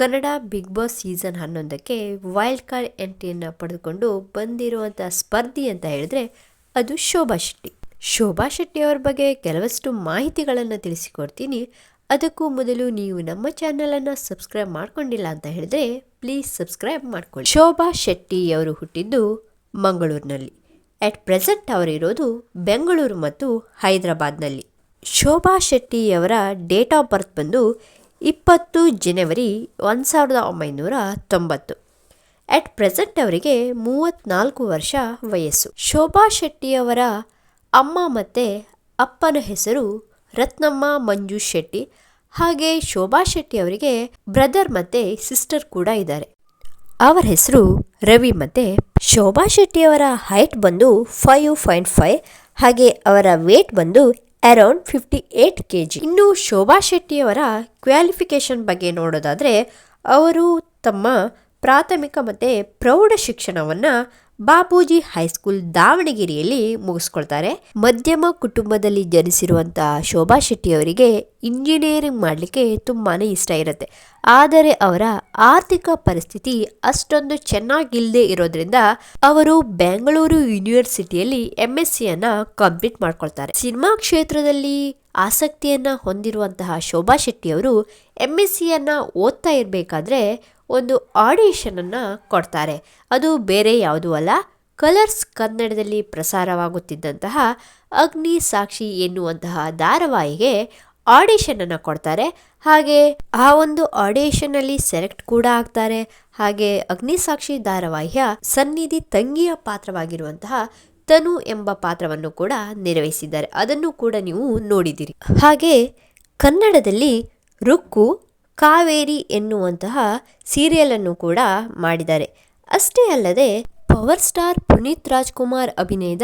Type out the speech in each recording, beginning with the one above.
Kannada big boss season ಹನ್ನೊಂದಕ್ಕೆ wild card ಎಂಟ್ರಿಯನ್ನು ಪಡೆದುಕೊಂಡು ಬಂದಿರುವಂಥ ಸ್ಪರ್ಧಿ ಅಂತ ಹೇಳಿದ್ರೆ ಅದು ಶೋಭಾ ಶೆಟ್ಟಿ. ಶೋಭಾ ಶೆಟ್ಟಿ ಅವ್ರ ಬಗ್ಗೆ ಕೆಲವಷ್ಟು ಮಾಹಿತಿಗಳನ್ನು ತಿಳಿಸಿಕೊಡ್ತೀನಿ. ಅದಕ್ಕೂ ಮೊದಲು ನೀವು ನಮ್ಮ ಚಾನಲನ್ನು ಸಬ್ಸ್ಕ್ರೈಬ್ ಮಾಡ್ಕೊಂಡಿಲ್ಲ ಅಂತ ಹೇಳಿದ್ರೆ ಪ್ಲೀಸ್ ಸಬ್ಸ್ಕ್ರೈಬ್ ಮಾಡ್ಕೊಳ್ಳಿ. ಶೋಭಾ ಶೆಟ್ಟಿ ಅವರು ಹುಟ್ಟಿದ್ದು ಮಂಗಳೂರಿನಲ್ಲಿ. ಅಟ್ ಪ್ರೆಸೆಂಟ್ ಅವರಿರೋದು ಬೆಂಗಳೂರು ಮತ್ತು ಹೈದರಾಬಾದ್ನಲ್ಲಿ. ಶೋಭಾ ಶೆಟ್ಟಿಯವರ ಡೇಟ್ ಆಫ್ ಬರ್ತ್ ಬಂದು ಇಪ್ಪತ್ತು ಜನವರಿ ಒಂದು ಸಾವಿರದ ಒಂಬೈನೂರ ತೊಂಬತ್ತು. ಅಟ್ ಪ್ರೆಸೆಂಟ್ ಅವರಿಗೆ ಮೂವತ್ತ್ನಾಲ್ಕು ವರ್ಷ ವಯಸ್ಸು. ಶೋಭಾ ಶೆಟ್ಟಿಯವರ ಅಮ್ಮ ಮತ್ತು ಅಪ್ಪನ ಹೆಸರು ರತ್ನಮ್ಮ ಮಂಜು ಶೆಟ್ಟಿ. ಹಾಗೆ ಶೋಭಾ ಶೆಟ್ಟಿ ಅವರಿಗೆ ಬ್ರದರ್ ಮತ್ತು ಸಿಸ್ಟರ್ ಕೂಡ ಇದ್ದಾರೆ. ಅವರ ಹೆಸರು ರವಿ ಮತ್ತೆ ಶೋಭಾ ಶೆಟ್ಟಿಯವರ ಹೈಟ್ ಬಂದು ಫೈವ್ ಪಾಯಿಂಟ್ ಫೈವ್ ಹಾಗೆ ಅವರ ವೇಟ್ ಬಂದು around fifty eight K G ಇನ್ನು ಶೋಭಾ ಶೆಟ್ಟಿಯವರ ಕ್ವಾಲಿಫಿಕೇಶನ್ ಬಗ್ಗೆ ನೋಡೋದಾದರೆ, ಅವರು ತಮ್ಮ ಪ್ರಾಥಮಿಕ ಮತ್ತು ಪ್ರೌಢ ಶಿಕ್ಷಣವನ್ನು ಬಾಪೂಜಿ ಹೈಸ್ಕೂಲ್ ದಾವಣಗೆರೆಯಲ್ಲಿ ಮುಗಿಸ್ಕೊಳ್ತಾರೆ. ಮಧ್ಯಮ ಕುಟುಂಬದಲ್ಲಿ ಜನಿಸಿರುವಂತಹ ಶೋಭಾ ಶೆಟ್ಟಿ ಅವರಿಗೆ ಇಂಜಿನಿಯರಿಂಗ್ ಮಾಡಲಿಕ್ಕೆ ತುಂಬಾ ಇಷ್ಟ ಇರುತ್ತೆ. ಆದರೆ ಅವರ ಆರ್ಥಿಕ ಪರಿಸ್ಥಿತಿ ಅಷ್ಟೊಂದು ಚೆನ್ನಾಗಿಲ್ಲದೆ ಇರೋದ್ರಿಂದ ಅವರು ಬೆಂಗಳೂರು ಯೂನಿವರ್ಸಿಟಿಯಲ್ಲಿ ಎಂ ಎಸ್ ಸಿಯನ್ನು ಕಂಪ್ಲೀಟ್ ಮಾಡ್ಕೊಳ್ತಾರೆ. ಸಿನಿಮಾ ಕ್ಷೇತ್ರದಲ್ಲಿ ಆಸಕ್ತಿಯನ್ನು ಹೊಂದಿರುವಂತಹ ಶೋಭಾ ಶೆಟ್ಟಿ ಅವರು ಎಂ ಎಸ್ ಸಿಯನ್ನು ಓದ್ತಾ ಇರಬೇಕಾದ್ರೆ ಒಂದು ಆಡಿಷನನ್ನು ಕೊಡ್ತಾರೆ. ಅದು ಬೇರೆ ಯಾವುದೂ ಅಲ್ಲ. ಕಲರ್ಸ್ ಕನ್ನಡದಲ್ಲಿ ಪ್ರಸಾರವಾಗುತ್ತಿದ್ದಂತಹ ಅಗ್ನಿ ಸಾಕ್ಷಿ ಎನ್ನುವಂತಹ ಧಾರಾವಾಹಿಗೆ ಆಡಿಷನನ್ನು ಕೊಡ್ತಾರೆ. ಹಾಗೆ ಆ ಒಂದು ಆಡಿಷನಲ್ಲಿ ಸೆಲೆಕ್ಟ್ ಕೂಡ ಆಗ್ತಾರೆ. ಹಾಗೆ ಅಗ್ನಿಸಾಕ್ಷಿ ಧಾರಾವಾಹಿಯ ಸನ್ನಿಧಿ ತಂಗಿಯ ಪಾತ್ರವಾಗಿರುವಂತಹ ತನು ಎಂಬ ಪಾತ್ರವನ್ನು ಕೂಡ ನಿರ್ವಹಿಸಿದ್ದಾರೆ. ಅದನ್ನು ಕೂಡ ನೀವು ನೋಡಿದಿರಿ ಹಾಗೆ ಕನ್ನಡದಲ್ಲಿ ರುಕ್ಕು ಕಾವೇರಿ ಎನ್ನುವಂತಹ ಸೀರಿಯಲನ್ನು ಕೂಡ ಮಾಡಿದ್ದಾರೆ. ಅಷ್ಟೇ ಅಲ್ಲದೆ ಪವರ್ ಸ್ಟಾರ್ ಪುನೀತ್ ರಾಜ್ಕುಮಾರ್ ಅಭಿನಯದ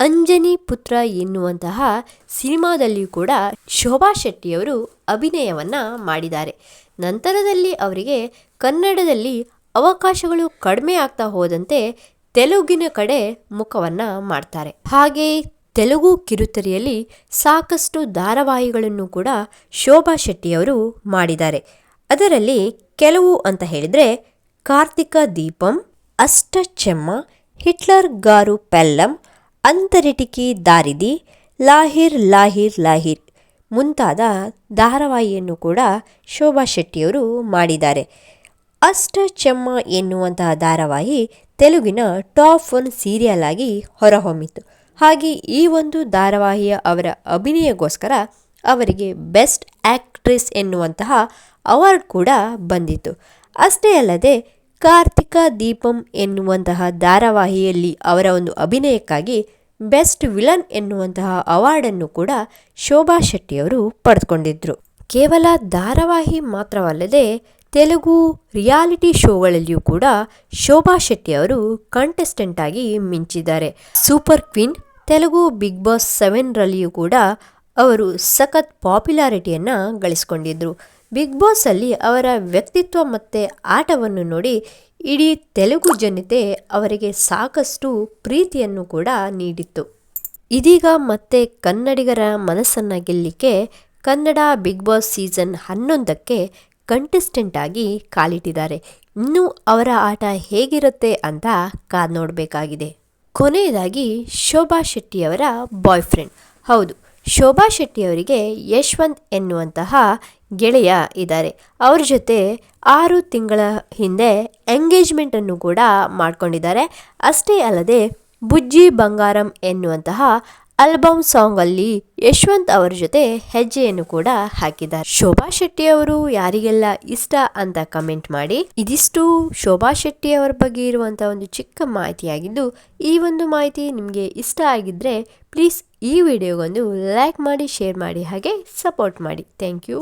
ಅಂಜನಿ ಪುತ್ರ ಎನ್ನುವಂತಹ ಸಿನಿಮಾದಲ್ಲಿಯೂ ಕೂಡ ಶೋಭಾ ಶೆಟ್ಟಿಯವರು ಅಭಿನಯವನ್ನ ಮಾಡಿದ್ದಾರೆ. ನಂತರದಲ್ಲಿ ಅವರಿಗೆ ಕನ್ನಡದಲ್ಲಿ ಅವಕಾಶಗಳು ಕಡಿಮೆ ಆಗ್ತಾ ಹೋದಂತೆ ತೆಲುಗಿನ ಕಡೆ ಮುಖವನ್ನ ಮಾಡ್ತಾರೆ. ಹಾಗೆ ತೆಲುಗು ಕಿರುತೆರೆಯಲ್ಲಿ ಸಾಕಷ್ಟು ಧಾರಾವಾಹಿಗಳನ್ನು ಕೂಡ ಶೋಭಾ ಶೆಟ್ಟಿಯವರು ಮಾಡಿದ್ದಾರೆ. ಅದರಲ್ಲಿ ಕೆಲವು ಅಂತ ಹೇಳಿದರೆ ಕಾರ್ತಿಕ ದೀಪಂ, ಅಷ್ಟಚೆಮ್ಮ, ಹಿಟ್ಲರ್ ಗಾರು ಪೆಲ್ಲಂ, ಅಂತರಿಟಿಕಿ ದಾರಿದಿ, ಲಾಹಿರ್ ಲಾಹಿರ್ ಲಾಹಿರ್ ಮುಂತಾದ ಧಾರಾವಾಹಿಯನ್ನು ಕೂಡ ಶೋಭಾ ಶೆಟ್ಟಿಯವರು ಮಾಡಿದ್ದಾರೆ. ಅಷ್ಟ ಚೆಮ್ಮ ಎನ್ನುವಂತಹ ಧಾರಾವಾಹಿ ತೆಲುಗಿನ ಟಾಪ್ ಒನ್ ಸೀರಿಯಲ್ ಆಗಿ ಹೊರಹೊಮ್ಮಿತು. ಹಾಗೆ ಈ ಒಂದು ಧಾರಾವಾಹಿಯ ಅವರ ಅಭಿನಯಗೋಸ್ಕರ ಅವರಿಗೆ ಬೆಸ್ಟ್ ಆ್ಯಕ್ಟ್ರೆಸ್ ಎನ್ನುವಂತಹ ಅವಾರ್ಡ್ ಕೂಡ ಬಂದಿತ್ತು. ಅಷ್ಟೇ ಅಲ್ಲದೆ ಕಾರ್ತಿಕ ದೀಪಂ ಎನ್ನುವಂತಹ ಧಾರಾವಾಹಿಯಲ್ಲಿ ಅವರ ಒಂದು ಅಭಿನಯಕ್ಕಾಗಿ ಬೆಸ್ಟ್ ವಿಲನ್ ಎನ್ನುವಂತಹ ಅವಾರ್ಡನ್ನು ಕೂಡ ಶೋಭಾ ಶೆಟ್ಟಿಯವರು ಪಡೆದುಕೊಂಡಿದ್ದರು ಕೇವಲ ಧಾರಾವಾಹಿ ಮಾತ್ರವಲ್ಲದೆ ತೆಲುಗು ರಿಯಾಲಿಟಿ ಶೋಗಳಲ್ಲಿಯೂ ಕೂಡ ಶೋಭಾ ಶೆಟ್ಟಿ ಅವರು ಕಂಟೆಸ್ಟೆಂಟ್ ಆಗಿ ಮಿಂಚಿದ್ದಾರೆ. Super queen Telugu Bigg Boss ಸೆವೆನ್ರಲ್ಲಿಯೂ ಕೂಡ ಅವರು ಸಖತ್ ಪಾಪ್ಯುಲಾರಿಟಿಯನ್ನು ಗಳಿಸಿಕೊಂಡಿದ್ದರು ಬಿಗ್ ಬಾಸಲ್ಲಿ ಅವರ ವ್ಯಕ್ತಿತ್ವ ಮತ್ತು ಆಟವನ್ನು ನೋಡಿ ಇಡೀ ತೆಲುಗು ಜನತೆ ಅವರಿಗೆ ಸಾಕಷ್ಟು ಪ್ರೀತಿಯನ್ನು ಕೂಡ ನೀಡಿತ್ತು. ಇದೀಗ ಮತ್ತೆ ಕನ್ನಡಿಗರ ಮನಸ್ಸನ್ನು ಗೆಲ್ಲಲಿಕ್ಕೆ ಕನ್ನಡ ಬಿಗ್ ಬಾಸ್ ಸೀಸನ್ ಹನ್ನೊಂದಕ್ಕೆ ಕಂಟೆಸ್ಟೆಂಟ್ ಆಗಿ ಕಾಲಿಟ್ಟಿದ್ದಾರೆ. ಇನ್ನೂ ಅವರ ಆಟ ಹೇಗಿರುತ್ತೆ ಅಂತ ಕಾದ್ ನೋಡಬೇಕಾಗಿದೆ. ಕೊನೆಯದಾಗಿ ಶೋಭಾ ಶೆಟ್ಟಿಯವರ ಬಾಯ್ ಫ್ರೆಂಡ್ ಹೌದು, ಶೋಭಾ ಶೆಟ್ಟಿಯವರಿಗೆ ಯಶವಂತ್ ಎನ್ನುವಂತಹ ಗೆಳೆಯ ಇದ್ದಾರೆ. ಅವ್ರ ಜೊತೆ ಆರು ತಿಂಗಳ ಹಿಂದೆ ಎಂಗೇಜ್ಮೆಂಟನ್ನು ಕೂಡ ಮಾಡ್ಕೊಂಡಿದ್ದಾರೆ. ಅಷ್ಟೇ ಅಲ್ಲದೆ ಬುಜ್ಜಿ ಬಂಗಾರಂ ಎನ್ನುವಂತಹ ಆಲ್ಬಮ್ ಸಾಂಗಲ್ಲಿ ಯಶವಂತ್ ಅವರ ಜೊತೆ ಹೆಜ್ಜೆಯನ್ನು ಕೂಡ ಹಾಕಿದ್ದಾರೆ. ಶೋಭಾ ಶೆಟ್ಟಿ ಅವರು ಯಾರಿಗೆಲ್ಲ ಇಷ್ಟ ಅಂತ ಕಮೆಂಟ್ ಮಾಡಿ. ಇದಿಷ್ಟು ಶೋಭಾ ಶೆಟ್ಟಿ ಅವರ ಬಗ್ಗೆ ಇರುವಂತಹ ಒಂದು ಚಿಕ್ಕ ಮಾಹಿತಿಯಾಗಿದ್ದು, ಈ ಒಂದು ಮಾಹಿತಿ ನಿಮಗೆ ಇಷ್ಟ ಆಗಿದ್ರೆ, ಪ್ಲೀಸ್ ಈ ವಿಡಿಯೋಗೊಂದು ಲೈಕ್ ಮಾಡಿ, ಶೇರ್ ಮಾಡಿ, ಹಾಗೆ ಸಪೋರ್ಟ್ ಮಾಡಿ. Thank you.